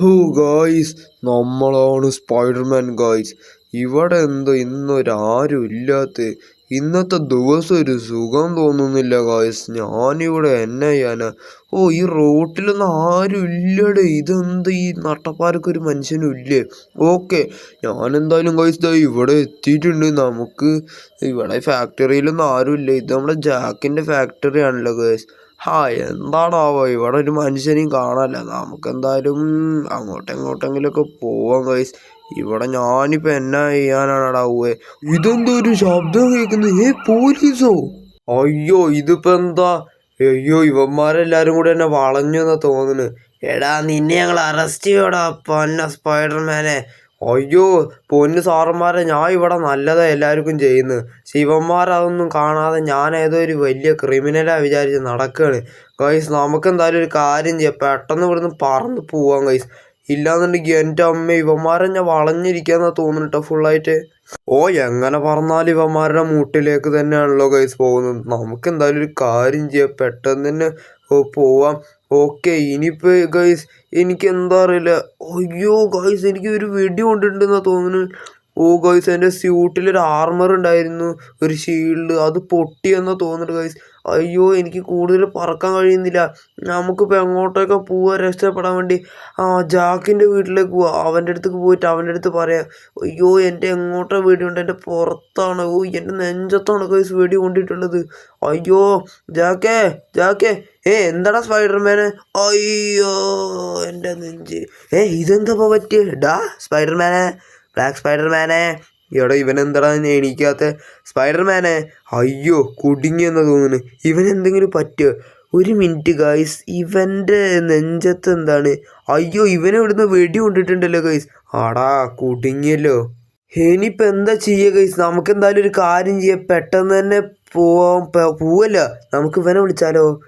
ഹോ ഗോയ്സ് നമ്മളാണ് സ്പൈഡർമാൻ ഗോയ്സ്. ഇവിടെ എന്തോ ഇന്നൊരാരും ഇല്ലാത്ത ഇന്നത്തെ ദിവസം ഒരു സുഖം തോന്നുന്നില്ല ഗോയ്സ്. ഞാനിവിടെ എന്നെ ചെയ്യാനാ ഓ ഈ റോട്ടിലൊന്നും ആരും ഇല്ലടേ. ഇതെന്ത് ഈ നട്ടപ്പാരക്ക് ഒരു മനുഷ്യനും ഇല്ലേ? ഓക്കെ ഞാനെന്തായാലും ഗോയ്സ് ദാ ഇവിടെ എത്തിയിട്ടുണ്ട്. നമുക്ക് ഇവിടെ ഫാക്ടറിയിലൊന്നും ആരും ഇല്ല. ഇത് നമ്മുടെ ജാക്കിന്റെ ഫാക്ടറി ആണല്ലോ ഗായ്സ്. ഹാ എന്താണാവോ? ഇവിടെ ഒരു മനുഷ്യനെയും കാണാനില്ല. നമുക്കെന്തായാലും അങ്ങോട്ടും ഇങ്ങോട്ടെങ്കിലൊക്കെ പോവാം ഗൈസ് ഇവിടെ ഞാനിപ്പോൾ എന്നാ ഇതെന്തൊരു ഇതെന്തോ ഒരു ശബ്ദം കേൾക്കുന്നത് ഏ പോലീസോ? അയ്യോ ഇതിപ്പോ എന്താ? അയ്യോ ഇവന്മാരെല്ലാരും കൂടെ എന്നെ വളഞ്ഞു എന്നാ തോന്നുന്നു. എടാ നിന്നെ ഞങ്ങൾ അറസ്റ്റ് ചെയ്യോടാ പൊന്ന സ്പൈഡർമാനെ അയ്യോ പൊന്ന് സാറന്മാരെ ഞാൻ ഇവിടെ നല്ലതാ എല്ലാവർക്കും ചെയ്യുന്നത്. ശിവന്മാരതൊന്നും കാണാതെ ഞാൻ ഏതോ ഒരു വലിയ ക്രിമിനലാ വിചാരിച്ച് നടക്കുകയാണ് ഗൈസ് നമുക്ക് എന്തായാലും ഒരു കാര്യം ചെയ്യാം. പെട്ടെന്ന് ഇവിടുന്ന് പറന്ന് പോവാം ഗൈസ് ഇല്ലാന്നുണ്ടെങ്കിൽ എന്റെ അമ്മ ഇവന്മാരെ ഞാൻ വളഞ്ഞിരിക്കാന്നാ തോന്നുന്നുട്ടോ ഫുള്ളായിട്ട് ഓ എങ്ങനെ പറഞ്ഞാലും ഇവന്മാരുടെ മൂട്ടിലേക്ക് തന്നെയാണല്ലോ ഗൈസ് പോകുന്നത്. നമുക്ക് എന്തായാലും ഒരു കാര്യം ചെയ്യാം. പെട്ടെന്ന് തന്നെ പോവാം. ഓക്കെ ഇനിയിപ്പോൾ ഗൈസ് എനിക്ക് എന്താ അറിയില്ല. അയ്യോ ഗൈസ് എനിക്ക് ഒരു വെടി കൊണ്ടിട്ടുണ്ടെന്നാണ് തോന്നുന്നു. ഓ ഗൈസ് എന്റെ സ്യൂട്ടിൽ ഒരു ആർമർ ഉണ്ടായിരുന്നു. ഒരു ഷീൽഡ് അത് പൊട്ടിയെന്നാ തോന്നുന്നു ഗൈസ് അയ്യോ എനിക്ക് കൂടുതൽ പറക്കാൻ കഴിയുന്നില്ല. നമുക്കിപ്പോൾ എങ്ങോട്ടൊക്കെ പോവാ? രക്ഷപ്പെടാൻ വേണ്ടി. ആ ജാക്കിന്റെ വീട്ടിലേക്ക് പോവാ. അവന്റെ അടുത്തേക്ക് പോയിട്ട് അവന്റെ അടുത്ത് പറയാം അയ്യോ എന്റെ എങ്ങോട്ടാ വീടി ഉണ്ട് എന്റെ പുറത്താണ്. ഓ എന്റെ നെഞ്ചത്താണ് കൈസ് വെടി കൊണ്ടിട്ടുള്ളത്. അയ്യോ ജാക്കേ ജാക്കേ. ഏ എന്താടാ സ്പൈഡർമാന്? അയ്യോ എന്റെ നെഞ്ച്. ഏ ഇതെന്താ പറ്റിയ? ഡാ സ്പൈഡർമാനെ ബ്ലാക്ക് സ്പൈഡർമാനെ. എടാ ഇവൻ എന്താടാ എണീക്കാത്ത? സ്പൈഡർമാനെ? അയ്യോ കുടുങ്ങിയെന്ന് തോന്നുന്നു. ഇവൻ എന്തെങ്കിലും പറ്റുമോ ഒരു മിനിറ്റ് ഗൈസ്. ഇവന്റെ നെഞ്ചത്ത് എന്താണ്? അയ്യോ ഇവനെ ഇവിടുന്ന് വെടി കൊണ്ടിട്ടുണ്ടല്ലോ ഗൈസ്. ആടാ കുടുങ്ങിയല്ലോ. ഇനിയിപ്പോൾ എന്താ ചെയ്യുക ഗൈസ്? നമുക്ക് എന്തായാലും ഒരു കാര്യം ചെയ്യാം. പെട്ടെന്ന് തന്നെ പോവാൻ പ- പോവല്ല. നമുക്ക് ഇവനെ വിളിച്ചാലോ?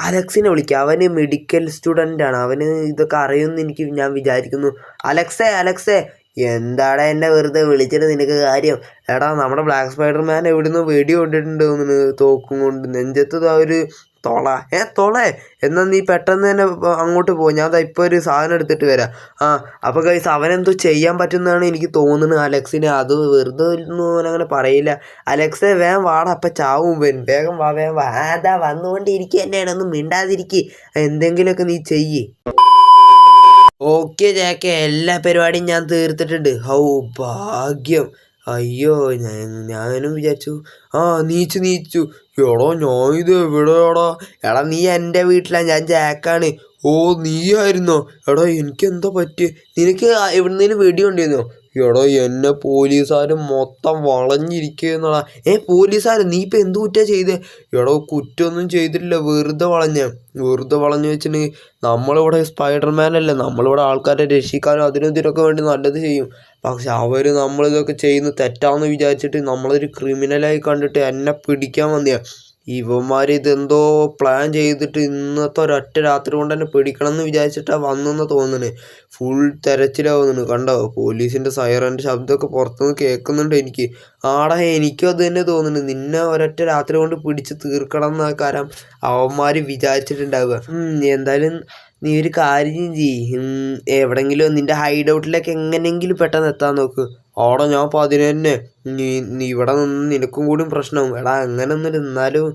അലക്സിനെ വിളിക്കാം. അവന് മെഡിക്കൽ സ്റ്റുഡന്റ് ആണ് അവന് ഇതൊക്കെ അറിയുമെന്ന് എനിക്ക് ഞാൻ വിചാരിക്കുന്നു. അലക്സേ അലക്സേ. എന്താടാ എന്നെ വെറുതെ വിളിച്ചിട്ട് നിനക്ക് കാര്യം? എടാ നമ്മുടെ ബ്ലാക്ക് സ്പൈഡർമാൻ എവിടുന്ന് വെടി കൊണ്ടിട്ടുണ്ട് തോന്നുന്നു. തോക്കും കൊണ്ട് നെഞ്ചത്ത് ഒരു തൊള. ഏ തൊളേ? എന്നാൽ നീ പെട്ടെന്ന് തന്നെ അങ്ങോട്ട് പോ. ഞാൻ ഇപ്പോൾ ഒരു സാധനം എടുത്തിട്ട് വരാം. ആ അപ്പോൾ കൈസ് അവനെന്തോ ചെയ്യാൻ പറ്റുന്നതാണ് എനിക്ക് തോന്നുന്നത് അലക്സിന്. അത് വെറുതെ ഒന്നും അവനങ്ങനെ പറയില്ല. അലക്സെ വേഗം വാടാ അപ്പം ചാവും. വരും വേഗം വാ വേഗം വാ. അതാ വന്നുകൊണ്ടിരിക്കുക തന്നെയാണ് ഒന്ന് മിണ്ടാതിരിക്കുക എന്തെങ്കിലുമൊക്കെ നീ ചെയ്യ്. Okay Jack. എല്ലാ പരിപാടിയും ഞാൻ തീർത്തിട്ടുണ്ട്. ഹൗ ഭാഗ്യം. അയ്യോ ഞാൻ ഞാനും വിചാരിച്ചു. ആ നീച്ചു നീച്ചു. എടോ ഞാൻ ഇത് എവിടെയാടാ? എടാ നീ എന്റെ വീട്ടിലാണ് ഞാൻ ജാക്കാണ്. ഓ നീയായിരുന്നോ? എടാ എനിക്ക് എന്താ പറ്റിയ? നിനക്ക് എവിടുന്നേലും വെടി കൊണ്ടിരുന്നോ എടാ എന്നെ പോലീസുകാർ മൊത്തം വളഞ്ഞിരിക്കുന്നടാ ഏ പോലീസുകാർ നീ ഇപ്പം എന്ത് കുറ്റാ ചെയ്തേ? എടോ കുറ്റമൊന്നും ചെയ്തിട്ടില്ല വെറുതെ വളഞ്ഞ. വെറുതെ വളഞ്ഞു വെച്ചിട്ടുണ്ടെങ്കിൽ നമ്മളിവിടെ സ്പൈഡർമാൻ അല്ലേ നമ്മളിവിടെ ആൾക്കാരെ രക്ഷിക്കാനും അതിനും ഇതിനൊക്കെ വേണ്ടി നല്ലത് ചെയ്യും. പക്ഷെ അവർ നമ്മളിതൊക്കെ ചെയ്യുന്നത് തെറ്റാന്ന് വിചാരിച്ചിട്ട് നമ്മളൊരു ക്രിമിനലായി കണ്ടിട്ട് എന്നെ പിടിക്കാൻ വന്നിയാ. ഇവന്മാർ ഇതെന്തോ പ്ലാൻ ചെയ്തിട്ട് ഇന്നത്തെ ഒരൊറ്റ രാത്രി കൊണ്ട് തന്നെ പിടിക്കണം എന്ന് വിചാരിച്ചിട്ടാണ് വന്നെന്ന് തോന്നുന്നു ഫുൾ തിരച്ചിലാവുന്നുണ്ട് കണ്ടോ? പോലീസിന്റെ സൈറന്റെ ശബ്ദമൊക്കെ പുറത്തുനിന്ന് കേൾക്കുന്നുണ്ട് എനിക്ക്. ആടാ എനിക്കും അത് തന്നെ തോന്നുന്നു നിന്നെ ഒരൊറ്റ രാത്രി കൊണ്ട് പിടിച്ച് തീർക്കണം എന്ന അവന്മാര് അവന്മാർ വിചാരിച്ചിട്ടുണ്ടാവുക എന്തായാലും നീ ഒരു കാര്യം ചെയ്യ്. എവിടെങ്കിലും നിന്റെ ഹൈഡ് ഔട്ടിലേക്ക് എങ്ങനെയെങ്കിലും പെട്ടെന്ന് എത്താൻ നോക്ക്. ആടാ ഞാൻ അപ്പോൾ അതിന് തന്നെ നീ നീ ഇവിടെ നിന്ന് നിനക്കും കൂടി പ്രശ്നമാവും എടാ അങ്ങനെ ഒന്നും നിന്നാലും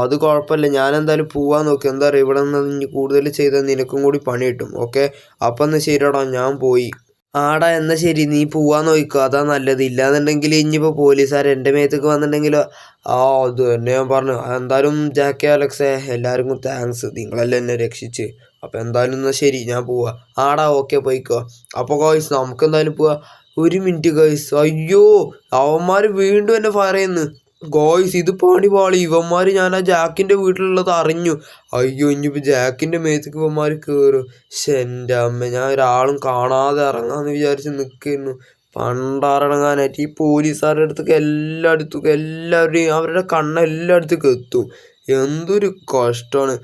അത് കുഴപ്പമില്ല. ഞാൻ എന്തായാലും പോവാൻ നോക്കി. എന്താ പറയുക ഇവിടെ നിന്ന് കൂടുതൽ ചെയ്താൽ നിനക്കും കൂടി പണി കിട്ടും. ഓക്കെ? അപ്പം എന്നാൽ ശരിയടാ ഞാൻ പോയി. ആടാ എന്നാൽ ശരി. നീ പോവാൻ നോക്കുക അതാ നല്ലത്. ഇല്ലാന്നുണ്ടെങ്കിൽ ഇനിയിപ്പോൾ പോലീസുകാർ എന്റെ മേത്തേക്ക് വന്നിട്ടുണ്ടെങ്കിലോ ആ അത് തന്നെ ഞാൻ പറഞ്ഞു. എന്തായാലും ജാക്കി അലക്സേ എല്ലാവർക്കും താങ്ക്സ്. നിങ്ങളെല്ലാം എന്നെ രക്ഷിച്ച്. അപ്പോൾ എന്തായാലും എന്നാൽ ശരി ഞാൻ പോവാ. ആടാ ഓക്കെ പോയിക്കോ. അപ്പോൾ കോയ്സ് നമുക്ക് എന്തായാലും പോവാ. ഒരു മിനിറ്റ് ഗോയ്സ് അയ്യോ അവന്മാർ വീണ്ടും എന്നെ ഫയർ ചെയ്യുന്നു. ഗോയ്സ് ഇത് പണി പാളി. ഇവന്മാർ ഞാൻ ആ ജാക്കിന്റെ വീട്ടിലുള്ളത് അറിഞ്ഞു. അയ്യോ ഇനിയിപ്പോൾ ജാക്കിന്റെ മേത്തേക്ക് ഇവന്മാർ കയറും പക്ഷെ അമ്മ ഞാൻ ഒരാളും കാണാതെ ഇറങ്ങാമെന്ന് വിചാരിച്ച് നിൽക്കുന്നു പണ്ടറങ്ങാനായിട്ട് ഈ പോലീസുകാരുടെ അടുത്തേക്ക് എല്ലായിടത്തും എല്ലാവരുടെയും അവരുടെ കണ്ണ് എല്ലായിടത്തേക്ക് എത്തും. എന്തൊരു കഷ്ടമാണ്.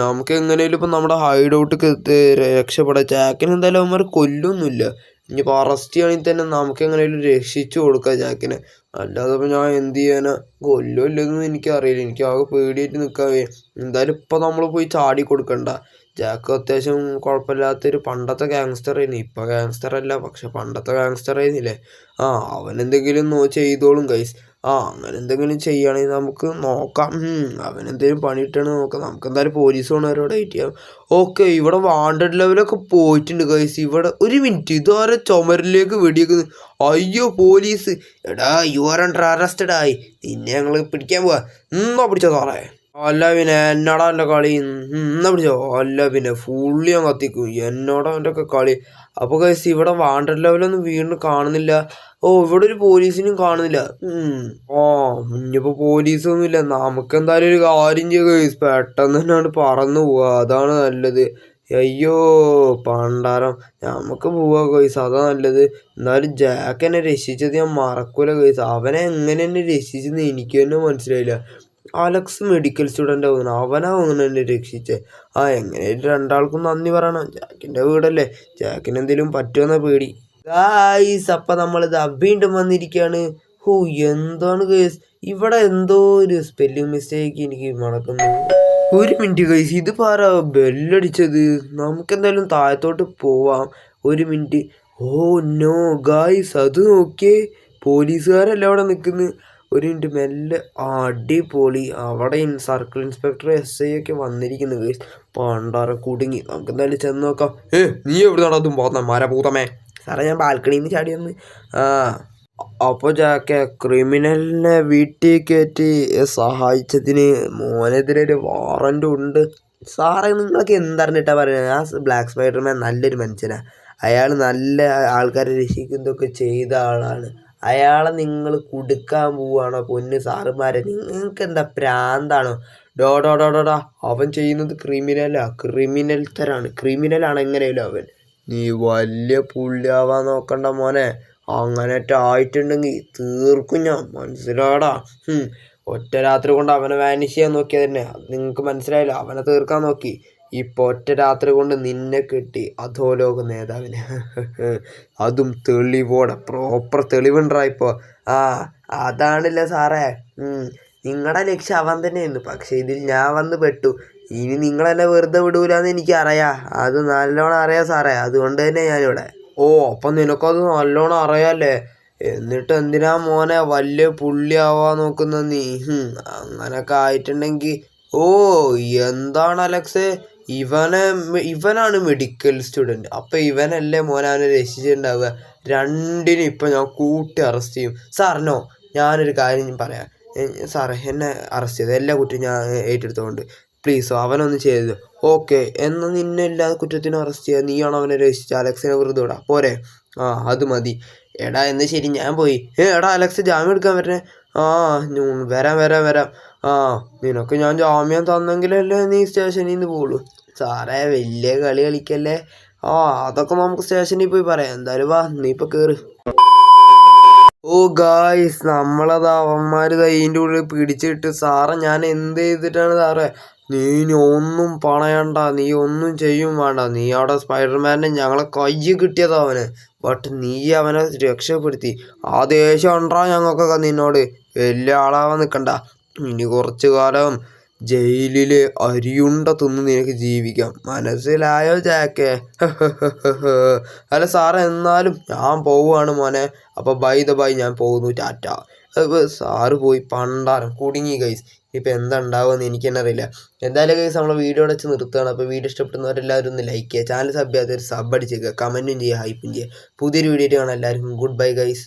നമുക്ക് എങ്ങനെയാലും ഇപ്പം നമ്മുടെ ഹൈഡ് ഔട്ട് രക്ഷപ്പെടാം. ജാക്കിന് എന്തായാലും അവന്മാർ കൊല്ലൊന്നുമില്ല ഇനിയിപ്പോൾ അറസ്റ്റ് ചെയ്യണമെങ്കിൽ തന്നെ നമുക്ക് എങ്ങനെയും രക്ഷിച്ചു കൊടുക്കാം ജാക്കിനെ. അല്ലാതെ ഞാൻ എന്ത് ചെയ്യാനാ? കൊല്ലോ ഇല്ലെന്നും എനിക്കറിയില്ല. എനിക്ക് ആകെ പേടിയായിട്ട് നിൽക്കാവേ എന്തായാലും ഇപ്പോൾ നമ്മൾ പോയി ചാടി കൊടുക്കണ്ട. ജാക്ക് അത്യാവശ്യം കുഴപ്പമില്ലാത്തൊരു പണ്ടത്തെ ഗാങ്സ്റ്റർ ആയിരുന്നു. ഇപ്പൊ ഗാങ്സ്റ്റർ അല്ല പക്ഷെ പണ്ടത്തെ ഗാങ്സ്റ്റർ ആയിരുന്നില്ലേ? ആ അവൻ എന്തെങ്കിലും നോ ചെയ്തോളും ഗൈസ് ആ അങ്ങനെ എന്തെങ്കിലും ചെയ്യുകയാണെങ്കിൽ നമുക്ക് നോക്കാം. അവൻ എന്തെങ്കിലും പണിയിട്ടാണ് നോക്കാം. നമുക്ക് എന്തായാലും പോലീസ് പോണവരോട് ഡേറ്റ് ചെയ്യാം. ഓക്കെ ഇവിടെ വാണ്ടഡ് ലെവലൊക്കെ പോയിട്ടുണ്ട് ഗൈസ് ഇവിടെ ഒരു മിനിറ്റ് ഇതുവരെ ചുമരിലേക്ക് വെടിയേക്കുന്നു അയ്യോ പോലീസ് എടാ യു ആർ അണ്ടർ അറസ്റ്റഡ് ആയി നിന്നെ ഞങ്ങൾ പിടിക്കാൻ പോവാ. എന്നാ പിടിച്ചോ സാറേ. അല്ല പിന്നെ എന്നോടാ എന്റെ കളി? എന്നാ പിടിച്ചോ? അല്ല പിന്നെ ഫുള്ളി ഞാൻ കത്തിക്കും. എന്നോടാ എന്റെ ഒക്കെ കളി. അപ്പോൾ കൈസ് ഇവിടെ വാണ്ടർ ലെവലൊന്നും വീണ്ടും കാണുന്നില്ല. ഓ ഇവിടെ ഒരു പോലീസിനും കാണുന്നില്ല. ഓ ഇനിയിപ്പോൾ പോലീസൊന്നുമില്ല. നമുക്ക് എന്തായാലും ഒരു കാര്യം ചെയ്യുക കൈസ് പെട്ടെന്ന് തന്നെ അവിടെ പറന്നു പോവുക. അതാണ് നല്ലത്. അയ്യോ പണ്ടാരം. നമുക്ക് പോവാ കൈസ് അതാ നല്ലത്. എന്നാലും ജാക്ക് എന്നെ രക്ഷിച്ചത് ഞാൻ മറക്കൂല കൈസ് അവനെ എങ്ങനെ എന്നെ രക്ഷിച്ചെന്ന് എനിക്ക് തന്നെ മനസ്സിലായില്ല. അലക്സ് മെഡിക്കൽ സ്റ്റുഡന്റ് ആവുന്നു അവനാ അങ്ങനെ എന്നെ രക്ഷിച്ചേ. ആ എങ്ങനെ രണ്ടാൾക്കും നന്ദി പറയണം. ജാക്കിന്റെ വീടല്ലേ? ജാക്കിന് എന്തെങ്കിലും പറ്റുമെന്ന പേടി. ഗായ്സ് അപ്പം നമ്മളിത് വീണ്ടും വന്നിരിക്കുകയാണ് ഹോ എന്താണ് ഗേസ് ഇവിടെ എന്തോ ഒരു സ്പെല്ലിംഗ് മിസ്റ്റേക്ക് എനിക്ക് നടക്കുന്നു ഒരു മിനിറ്റ് ഗൈസ് ഇത് പാരാ ബെല്ലടിച്ചത്. നമുക്കെന്തായാലും താഴത്തോട്ട് പോവാം. ഒരു മിനിറ്റ് ഓ നോ ഗായ്സ് അത് നോക്കിയേ. പോലീസുകാരല്ല അവിടെ നിൽക്കുന്നത് ഒരു മിനിറ്റ് മെല്ലെ അടിപൊളി അവിടെ സർക്കിൾ ഇൻസ്പെക്ടർ എസ് ഐ ഒക്കെ വന്നിരിക്കുന്നു പണ്ടാറ കുടുങ്ങി. നമുക്ക് എന്തായാലും ചെന്ന് നോക്കാം. ഏ നീ എവിടെ നടത്തും പോന്ന? മരപൂതമേ സാറേ ഞാൻ ബാൽക്കണിയിൽ നിന്ന് ചാടി വന്ന്. ആ അപ്പോൾ ജാക്കെ ക്രിമിനലിനെ വീട്ടിൽ കയറ്റി സഹായിച്ചതിന് മോനെതിരെ ഒരു വാറന്റ് ഉണ്ട്. സാറേ നിങ്ങളൊക്കെ എന്തറിഞ്ഞിട്ടാ പറയുന്നത് ആ ബ്ലാക്ക് സ്പൈഡർമാൻ നല്ലൊരു മനുഷ്യനാണ് അയാൾ നല്ല ആൾക്കാരെ രക്ഷിക്കുന്നതൊക്കെ ചെയ്ത ആളാണ്. അയാളെ നിങ്ങൾ കൊടുക്കാൻ പോവുകയാണോ പൊന്ന് സാറുമാരെ. നിങ്ങൾക്ക് എന്താ പ്രാന്താണോ? ഡോ ഡോ ഡോ ഡോ അവൻ ചെയ്യുന്നത് ക്രിമിനലാ. ക്രിമിനൽ തരാണ്. ക്രിമിനലാണ് എങ്ങനെയല്ലോ അവൻ. നീ വലിയ പുള്ളിയാവാൻ നോക്കണ്ട മോനെ. അങ്ങനെ ആയിട്ടുണ്ടെങ്കിൽ തീർക്കും ഞാൻ. മനസ്സിലാടാ. ഒറ്റ രാത്രി കൊണ്ട് അവനെ വാനിഷ് ചെയ്യാൻ നോക്കിയത് തന്നെ നിങ്ങൾക്ക് മനസ്സിലായില്ല? അവനെ തീർക്കാൻ നോക്കി. ഇപ്പൊ ഒറ്റ രാത്രി കൊണ്ട് നിന്നെ കിട്ടി അധോലോക നേതാവിനെ. അതും തെളിവോടെ പ്രോപ്പർ തെളിവുണ്ടാ ഇപ്പോ ആ അതാണല്ലേ സാറേ. നിങ്ങളുടെ ലക്ഷ്യം അവൻ തന്നെയായിരുന്നു. പക്ഷെ ഇതിൽ ഞാൻ വന്ന് പെട്ടു. ഇനി നിങ്ങളെന്നെ വെറുതെ വിടൂലെന്ന് എനിക്കറിയാം. അത് നല്ലോണം അറിയാം സാറേ. അതുകൊണ്ട് തന്നെ ഞാനിവിടെ. ഓ അപ്പം നിനക്കത് നല്ലോണം അറിയാല്ലേ? എന്നിട്ട് എന്തിനാ മോനെ വലിയ പുള്ളിയാവാൻ നോക്കുന്ന നീ? അങ്ങനൊക്കെ ആയിട്ടുണ്ടെങ്കിൽ ഓ എന്താണ് അലക്സേ? ഇവനെ ഇവനാണ് മെഡിക്കൽ സ്റ്റുഡന്റ് അപ്പം ഇവനല്ലേ മോനെ രക്ഷിച്ചിട്ടുണ്ടാവുക? രണ്ടിനും ഇപ്പം ഞാൻ കൂട്ടി അറസ്റ്റ് ചെയ്യും. സാറിനോ ഞാനൊരു കാര്യം പറയാം. സാറേ എന്നെ അറസ്റ്റ് ചെയ്തു? എല്ലാ കുറ്റവും ഞാൻ ഏറ്റെടുത്തുകൊണ്ട് പ്ലീസോ അവനൊന്നും ചെയ്തത് ഓക്കെ എന്നാൽ നിന്നെ എല്ലാ കുറ്റത്തിനും അറസ്റ്റ് ചെയ്യുക നീയാണോ അവനെ രക്ഷിച്ചത്? അലക്സിനെ വെറുതെ വിടാം. പോരെ. ആ അത് മതി. എടാ എന്നാൽ ശരി ഞാൻ പോയി. ഏ എടാ അലക്സ് ജാമ്യം എടുക്കാൻ വരണേ. ആ വരാം വരാം വരാം. ആ നിനക്ക് ഞാൻ ജാമ്യം തന്നെങ്കിലല്ലേ നീ സ്റ്റേഷനിൽ നിന്ന് പോകുള്ളൂ സാറേ വലിയ കളി കളിക്കല്ലേ? ആ അതൊക്കെ നമുക്ക് സ്റ്റേഷനിൽ പോയി പറയാം. എന്തായാലും വാ നീ ഇപ്പൊ കേറ്. ഓ ഗായ്സ് നമ്മളത് അവന്മാര് കൈന്റെ ഉള്ളിൽ പിടിച്ചിട്ട് സാറേ ഞാൻ എന്ത് ചെയ്തിട്ടാണ് സാറേ? നീ ഇനി ഒന്നും പണയണ്ട നീ ഒന്നും ചെയ്യും വേണ്ട. നീ അവിടെ സ്പൈഡർമാനെ ഞങ്ങളെ കയ്യിൽ കിട്ടിയതാ അവന്. ബട്ട് നീ അവനെ രക്ഷപ്പെടുത്തി. ആ ദേഷ്യം ഉണ്ടാ ഞങ്ങൾക്കൊക്കെ നിന്നോട്. വലിയ ആളാവാൻ നിൽക്കണ്ട ഇനി കുറച്ചു കാലം ജയിലിൽ അരിയുണ്ട തിന്ന് നിനക്ക് ജീവിക്കാം. മനസ്സിലായോ ജാക്കേ? അല്ല സാറേ എന്നാലും ഞാൻ പോവുകയാണ് മോനെ. അപ്പോൾ ബൈ ദ ബൈ ഞാൻ പോകുന്നു. ടാറ്റ. സാറ് പോയി പണ്ടാരം കുടുങ്ങി ഗൈസ് ഇപ്പം എന്താ ഉണ്ടാവുമെന്ന് എനിക്ക് തന്നെ അറിയില്ല എന്തായാലും ഗൈസ് നമ്മളെ വീഡിയോ അടച്ച് നിർത്തുകയാണ്. അപ്പോൾ വീഡിയോ ഇഷ്ടപ്പെടുന്നവരെല്ലാവരും ഒന്ന് ലൈക്ക് ചെയ്യുക. ചാനൽ സബ് ചെയ്യാത്തവർ സബ് അടിച്ചേക്കുക കമന്റും ചെയ്യുക ഹൈപ്പും ചെയ്യുക. പുതിയൊരു വീഡിയോ കാണാം എല്ലാവർക്കും. Good bye guys